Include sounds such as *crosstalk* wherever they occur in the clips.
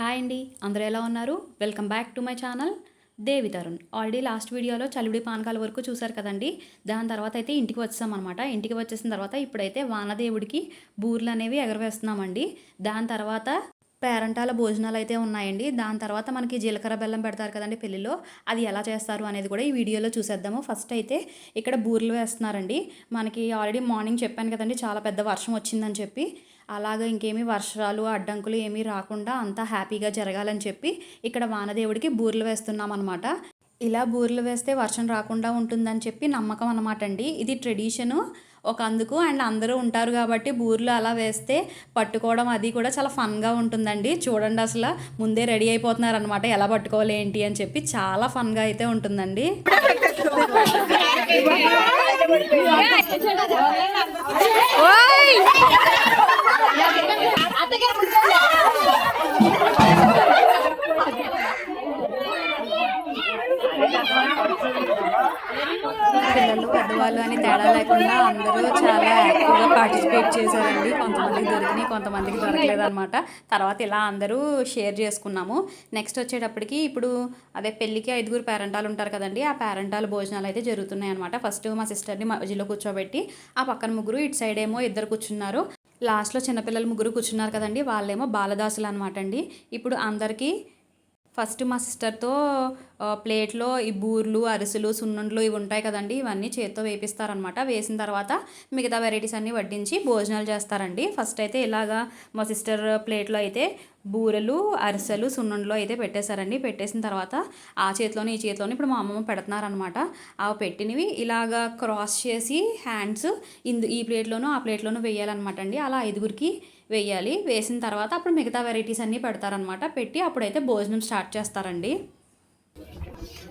Hi అండి. అందరూ ఎలా ఉన్నారు? Welcome back to my channel. Devi Tarun. Already last వీడియోలో చలివిడి పానకాల వరకు చూశారు కదండి. దాని తర్వాత అయితే ఇంటికి వచ్చాం అనమాట ఇంటికి వచ్చేసిన తర్వాత ఇప్పుడైతే వానదేవుడికి బూర్లు అనేవి ఎగరవేస్తున్నామండి. దాని తర్వాత పేరంటాల భోజనాలు అయితే ఉన్నాయండి. దాని తర్వాత మనకి జీలకర్ర బెల్లం పెడతారు కదండి పెళ్ళిలో. అది ఎలా చేస్తారు అనేది కూడా ఈ వీడియోలో చూసేద్దాము. ఫస్ట్ అయితే ఇక్కడ బూర్లు వేస్తున్నారండి. మనకి ఆల్రెడీ మార్నింగ్ చెప్పాను కదండి చాలా పెద్ద వర్షం వచ్చిందని చెప్పి. అలాగా ఇంకేమీ వర్షాలు అడ్డంకులు ఏమీ రాకుండా అంతా హ్యాపీగా జరగాలని చెప్పి ఇక్కడ వానదేవుడికి బూర్లు వేస్తున్నాం అనమాట ఇలా బూర్లు వేస్తే వర్షం రాకుండా ఉంటుందని చెప్పి నమ్మకం అనమాట అండి. ఇది ట్రెడిషను. ఒక అందుకు అండ్ అందరూ ఉంటారు కాబట్టి బూర్లు అలా వేస్తే పట్టుకోవడం అది కూడా చాలా ఫన్గా ఉంటుందండి. చూడండి అసలు ముందే రెడీ అయిపోతున్నారు అనమాట ఎలా పట్టుకోవాలి ఏంటి అని చెప్పి చాలా ఫన్గా అయితే ఉంటుందండి. *laughs* 오이 వాళ్ళు అని తేడా లేకుండా అందరూ చాలా యాక్టివ్గా పార్టిసిపేట్ చేశారండి. కొంతమందికి దొరికినాయి కొంతమందికి దొరకలేదు అనమాట తర్వాత ఇలా అందరూ షేర్ చేసుకున్నాము. నెక్స్ట్ వచ్చేటప్పటికి ఇప్పుడు అదే పెళ్ళికి ఐదుగురు పేరెంటాలు ఉంటారు కదండి ఆ పేరెంటాలు భోజనాలు అయితే జరుగుతున్నాయి అనమాట ఫస్ట్ మా సిస్టర్ని మధ్యలో కూర్చోబెట్టి ఆ పక్కన ముగ్గురు ఇటు సైడ్ ఏమో ఇద్దరు కూర్చున్నారు. లాస్ట్లో చిన్నపిల్లలు ముగ్గురు కూర్చున్నారు కదండి వాళ్ళేమో బాలదాసులు అనమాట అండి. ఇప్పుడు అందరికీ ఫస్ట్ మా సిస్టర్తో ప్లేట్లో ఈ బూర్లు అరిసెలు సున్నుండ్లు ఇవి ఉంటాయి కదండి ఇవన్నీ చేత్తో వేపిస్తారనమాట వేసిన తర్వాత మిగతా వెరైటీస్ అన్నీ వడ్డించి భోజనాలు చేస్తారండి. ఫస్ట్ అయితే ఇలాగా మా సిస్టర్ ప్లేట్లో అయితే బూరెలు అరిసెలు సున్నుండ్లు అయితే పెట్టేశారండి. పెట్టేసిన తర్వాత ఆ చేతిలోని ఈ చేతిలోని ఇప్పుడు మా అమ్మమ్మ పెడుతున్నారనమాట ఆ పెట్టినవి ఇలాగా క్రాస్ చేసి హ్యాండ్స్ ఇందు ఈ ప్లేట్లోనూ ఆ ప్లేట్లోనూ వేయాలన్నమాట అండి. అలా ఐదుగురికి వేయాలి. వేసిన తర్వాత అప్పుడు మిగతా వెరైటీస్ అన్నీ పెడతారనమాట పెట్టి అప్పుడైతే భోజనం స్టార్ట్ చేస్తారండి.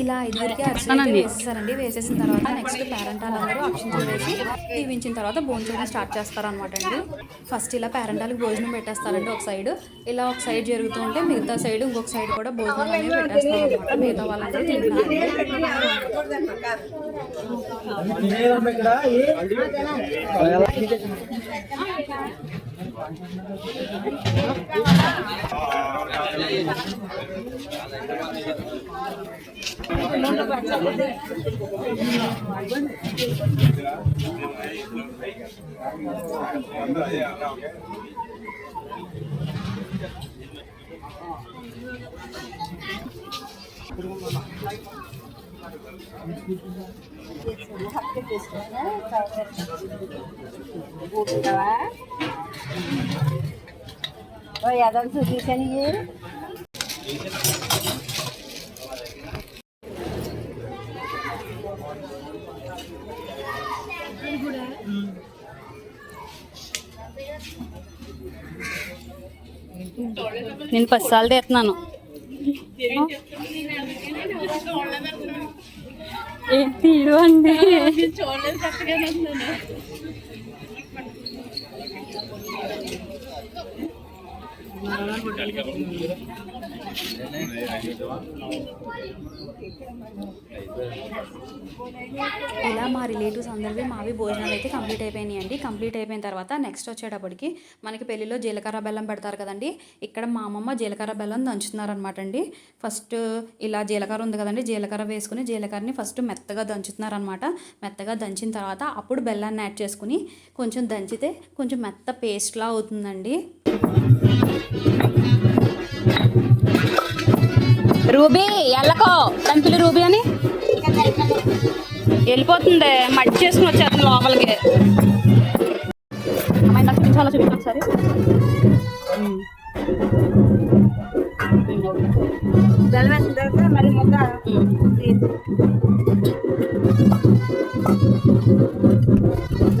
ఇలా ఐదుగురికి అయితే వేసేసారండి. వేసేసిన తర్వాత నెక్స్ట్ పేరెంటాలు అందరూ అక్షింతలు వేసి దీవించిన తర్వాత భోజనం స్టార్ట్ చేస్తారనమాట అండి. ఫస్ట్ ఇలా పేరెంటాలకు భోజనం పెట్టేస్తారండి ఒక సైడ్ ఇలా ఒక సైడ్ జరుగుతూ ఉంటే మిగతా సైడ్ ఇంకొక సైడ్ కూడా భోజనం అనేవి పెట్టేస్తారు అనమాట మిగతా వాళ్ళందరూ తింటున్నారు. Oh ya, dan susu kan ini. నేను పది పదిసార్లు తెస్తున్నాను ఏంటి అండి? చూడలేదు ఇలా మా రిలేటివ్స్ అందరివి మావి భోజనాలు అయితే కంప్లీట్ అయిపోయినాయి అండి కంప్లీట్ అయిపోయిన తర్వాత నెక్స్ట్ వచ్చేటప్పటికి మనకి పెళ్ళిలో జీలకర్ర బెల్లం పెడతారు కదండి. ఇక్కడ మా అమ్మమ్మ జీలకర్ర బెల్లం దంచుతున్నారనమాట అండి ఫస్ట్ ఇలా జీలకర్ర ఉంది కదండి. జీలకర్ర వేసుకుని జీలకర్రని ఫస్ట్ మెత్తగా దంచుతున్నారనమాట మెత్తగా దంచిన తర్వాత అప్పుడు బెల్లాన్ని యాడ్ చేసుకుని కొంచెం దంచితే కొంచెం మెత్త పేస్ట్లా అవుతుందండి. రూబీ ఎల్లకో. తంపిలి రూబీ అని? వెళ్ళిపోతుంది. మట్టి చేసుకుని వచ్చేస్తుంది లోపలికి. అమ్మాయి నాకు చూపించాలో చూపించు ఒకసారి. బెల్లం వేసిన తర్వాత మరి ముద్ద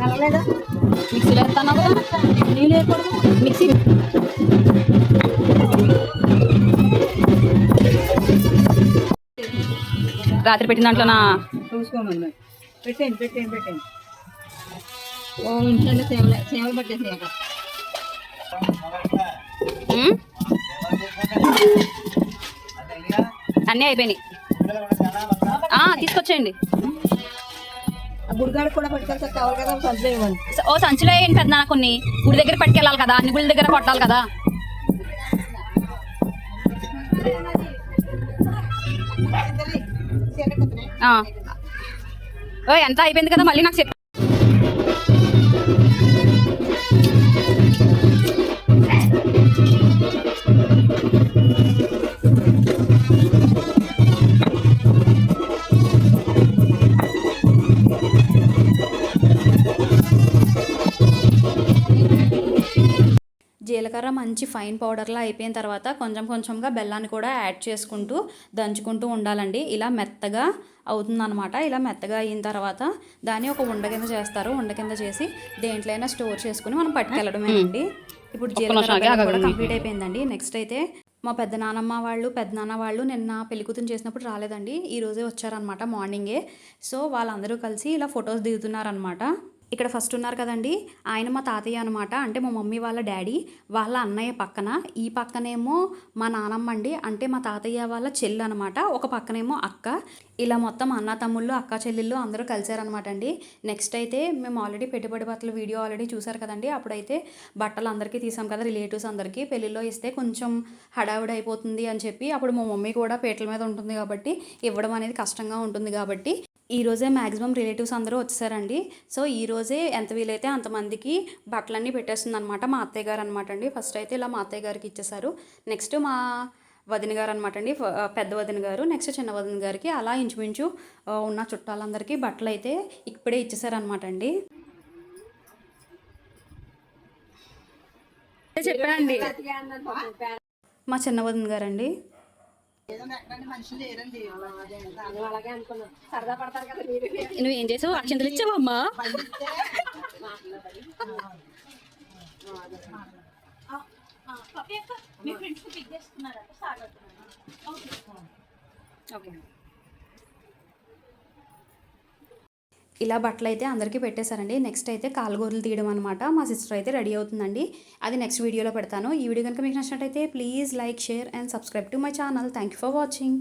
నల్లలేదా? మిక్సీలో వేస్తాను కదా నీళ్ళు వేయకూడదు. మిక్సీ. రాత్రి పెట్టిన దాంట్లోనా చూసుకోమన్నా పెట్టండి పెట్టండి పెట్టండి ఓ ఇంట్లో సేవలు సేవలు అక్కడ? అన్నీ అయిపోయినాయి. తీసుకొచ్చేయండి. కూడా పట్టుకెళ్తే కావాలి కదా సంచులు ఇవ్వండి. స- ఓ సంచిలో ఏంటి పెద్ద కొన్ని. గుడి దగ్గర పట్టుకెళ్ళాలి కదా అన్ని గుడి దగ్గర కొట్టాలి కదా. ఓ ఎంత అయిపోయింది కదా మళ్ళీ నాకు చెప్పు. జీలకర్ర మంచి ఫైన్ పౌడర్లా అయిపోయిన తర్వాత కొంచెం కొంచెంగా బెల్లాన్ని కూడా యాడ్ చేసుకుంటూ దంచుకుంటూ ఉండాలండి. ఇలా మెత్తగా అవుతుందన్నమాట. ఇలా మెత్తగా అయిన తర్వాత దాన్ని ఒక ఉండ కింద చేస్తారు. ఉండ కింద చేసి దేంట్లో అయినా స్టోర్ చేసుకుని మనం పట్టుకెళ్ళడమేనండి. ఇప్పుడు జీలకర్ర కూడా కంప్లీట్ అయిపోయిందండి. నెక్స్ట్ అయితే మా పెద్ద నానమ్మ వాళ్ళు పెద్ద నాన్న వాళ్ళు నిన్న పెళ్ళి కూతురు చేసినప్పుడు రాలేదండి. ఈ రోజే వచ్చారనమాట మార్నింగే సో వాళ్ళందరూ కలిసి ఇలా ఫొటోస్ దిగుతున్నారనమాట ఇక్కడ ఫస్ట్ ఉన్నారు కదండి. ఆయన మా తాతయ్య అనమాట అంటే మా మమ్మీ వాళ్ళ డాడీ వాళ్ళ అన్నయ్య పక్కన. ఈ పక్కనేమో మా నానమ్మ అండి. అంటే మా తాతయ్య వాళ్ళ చెల్లి అనమాట ఒక పక్కనేమో అక్క. ఇలా మొత్తం అన్న తమ్ముళ్ళు అక్క చెల్లెళ్ళు అందరూ కలిశారనమాట అండి నెక్స్ట్ అయితే మేము ఆల్రెడీ పెట్టుబడి బట్టల వీడియో ఆల్రెడీ చూసారు కదండి. అప్పుడైతే బట్టలు అందరికీ తీసాం కదా రిలేటివ్స్ అందరికీ. పెళ్ళిలో ఇస్తే కొంచెం హడావిడి అయిపోతుంది అని చెప్పి అప్పుడు మా మమ్మీ కూడా పీటల మీద ఉంటుంది కాబట్టి ఇవ్వడం అనేది కష్టంగా ఉంటుంది కాబట్టి ఈ రోజే మ్యాక్సిమం రిలేటివ్స్ అందరూ వచ్చేసారండి. సో ఈ రోజే ఎంత వీలైతే అంతమందికి బట్టలన్నీ పెట్టేస్తుంది అనమాట మా అత్తయ్య గారు అనమాట అండి ఫస్ట్ అయితే ఇలా మా అత్తయ్య గారికి ఇచ్చేసారు. నెక్స్ట్ మా వదిన గారు అనమాట అండి. పెద్ద వదిన గారు నెక్స్ట్ చిన్న వదిన గారికి అలా ఇంచుమించు ఉన్న చుట్టాలందరికీ బట్టలు అయితే ఇప్పుడే ఇచ్చేసారనమాట అండి. చెప్పండి. మా చిన్న వదిన గారండి. అలాగే అనుకున్నాం సరదా పడతారు కదా మీరు నువ్వు ఏం చేసావు ఇలా బట్టలు అయితే అందరికీ పెట్టేశారండి. నెక్స్ట్ అయితే కాలుగోరలు తీయడం అనమాట మా సిస్టర్ అయితే రెడీ అవుతుందండి. అది నెక్స్ట్ వీడియోలో పెడతాను. ఈ వీడియో కనుక మీకు నచ్చినట్టయితే please like share and subscribe to my channel thank you for watching